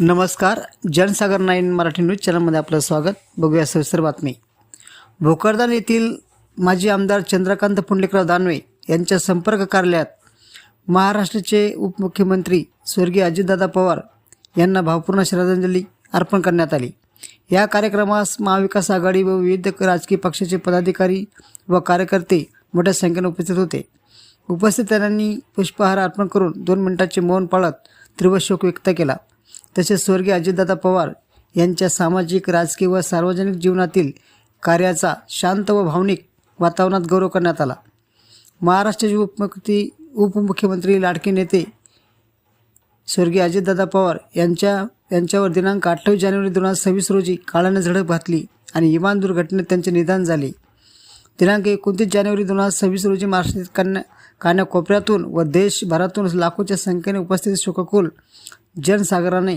नमस्कार जनसागर nine Marathi news चॅनलमध्ये आपलं स्वागत. बघूया सविस्तर बातमी. भोकरदान येथील माजी आमदार चंद्रकांत पुंडलिकराव दानवे यांच्या संपर्क कार्यालयात महाराष्ट्राचे उपमुख्यमंत्री स्वर्गीय अजितदादा पवार यांना भावपूर्ण श्रद्धांजली अर्पण करण्यात आली. या कार्यक्रमास महाविकास आघाडी व विविध राजकीय पक्षाचे पदाधिकारी व कार्यकर्ते मोठ्या संख्येने उपस्थित होते. उपस्थितांनी पुष्पहार अर्पण करून दोन मिनिटांचे मौन पाळत तीव्र शोक व्यक्त केला. तसेच स्वर्गीय अजितदादा पवार यांच्या सामाजिक राजकीय व सार्वजनिक जीवनातील कार्याचा शांत व भावनिक वातावरणात गौरव करण्यात आला. महाराष्ट्राचे उपमुख्यमंत्री उपमुख्यमंत्री लाडके नेते स्वर्गीय अजितदादा पवार यांच्या यांच्यावर दिनांक अठ्ठावीस जानेवारी दोन हजार सव्वीस रोजी काळाने झडप घातली आणि विमान दुर्घटनेत त्यांचे निधन झाले. दिनांक एकोणतीस जानेवारी दोन हजार सव्वीस रोजी महाराष्ट्रातील कन्या कान्याकोपऱ्यातून व देशभरातून लाखोच्या संख्येने उपस्थित शोककुल जनसागराने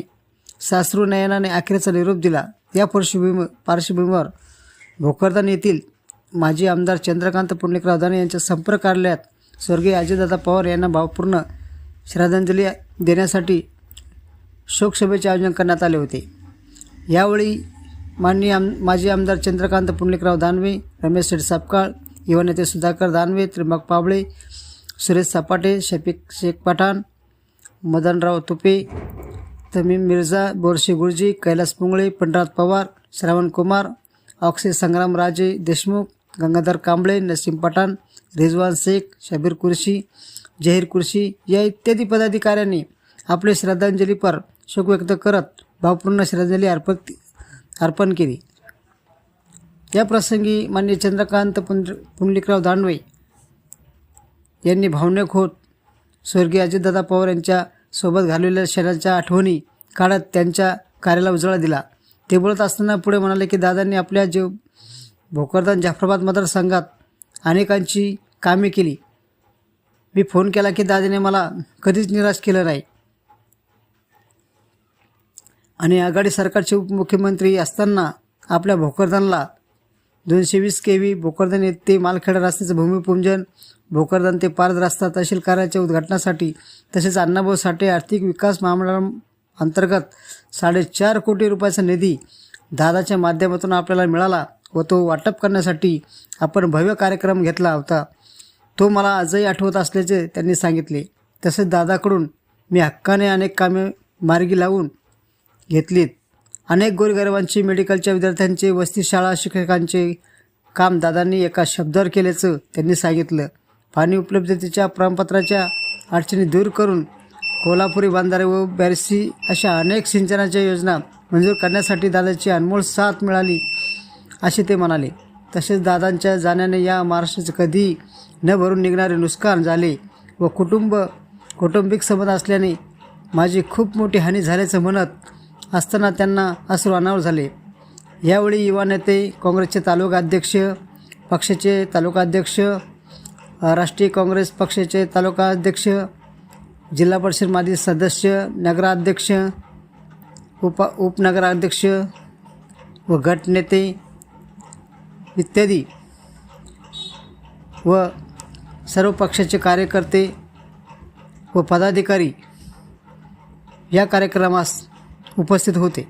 सासरू नयनाने अखेरचा निरोप दिला. या पार्श्वभूमी पार्श्वभूमीवर भोकरदान येथील माजी आमदार चंद्रकांत पुंडलिकराव दाने यांच्या संपर्क कार्यालयात स्वर्गीय अजयदादा पवार यांना भावपूर्ण श्रद्धांजली देण्यासाठी शोकसभेचे आयोजन करण्यात आले होते. यावेळी माननीय आम माजी आमदार चंद्रकांत पुंडलिकराव दानवे रमेश शेठ सापकाळ युवा नेते सुधाकर दानवे त्रिंबक पाबळे सुरेश सपाटे शफिक शेख पठाण मदनराव तुपे तमीम मिर्झा बोरशे गुरुजी कैलास पुंगळे पंडरात पवार श्रावण कुमार अक्षय संग्राम राजे देशमुख गंगाधर कांबळे नसीम पठाण रिजवान शेख शबीर कुर्शी जहीर कुर्शी या इत्यादी पदाधिकाऱ्यांनी आपले श्रद्धांजलीपर शोक व्यक्त करत भावपूर्ण श्रद्धांजली अर्पण अर्पण केली. या प्रसंगी मान्य चंद्रकांत पुंड पुंडलिकराव दानवे यांनी भावनिक होत स्वर्गीय अजितदादा पवार यांच्या सोबत घालवलेल्या क्षणाच्या आठवणी काढत त्यांच्या कार्याला उजाळा दिला. ते बोलत असताना पुढे म्हणाले की दादांनी आपल्या जीव भोकरदान जाफराबाद मतदारसंघात अनेकांची कामे केली. मी फोन केला की दादाने मला कधीच निराश केलं नाही. आणि आघाडी सरकारचे उपमुख्यमंत्री असताना आपल्या भोकरदानला दोनशे वीस के व्ही भोकरदन ते मालखेडा रस्त्याचं भूमिपूजन भोकरदन ते पारद रस्ता तहसील कार्याच्या उद्घाटनासाठी तसेच अण्णाभाऊ साठे आर्थिक विकास महामंडळाअंतर्गत साडेचार कोटी रुपयाचा निधी दादाच्या माध्यमातून आपल्याला मिळाला व तो वाटप करण्यासाठी आपण भव्य कार्यक्रम घेतला होता. तो मला आजही आठवत असल्याचे त्यांनी सांगितले. तसेच दादाकडून मी हक्काने अनेक कामे मार्गी लावून घेतलीत. अनेक गोरगरिबांची मेडिकलच्या विद्यार्थ्यांचे वस्ती शाळा शिक्षकांचे काम दादांनी एका शब्दावर केल्याचं त्यांनी सांगितलं. पाणी उपलब्धतेच्या प्रमाणपत्राच्या अडचणी दूर करून कोल्हापुरी बांधारे व बॅरसी अशा अनेक सिंचनाच्या योजना मंजूर करण्यासाठी दादाची अनमोल साथ मिळाली असे ते म्हणाले. तसेच दादांच्या जाण्याने या महाराष्ट्राचे कधी न भरून निघणारे नुकसान झाले व कुटुंब कौटुंबिक संबंध असल्याने माझी खूप मोठी हानी झाल्याचं म्हणत असताना त्यांना अश्रू अनावर झाले. यावेळी युवा नेते काँग्रेसचे तालुका अध्यक्ष पक्षाचे तालुका अध्यक्ष राष्ट्रीय काँग्रेस पक्षाचे तालुका अध्यक्ष जिल्हा परिषद माजी सदस्य नगराध्यक्ष उप उपनगराध्यक्ष व गटनेते इत्यादी व सर्व पक्षाचे कार्यकर्ते व पदाधिकारी या कार्यक्रमास उपस्थित होते.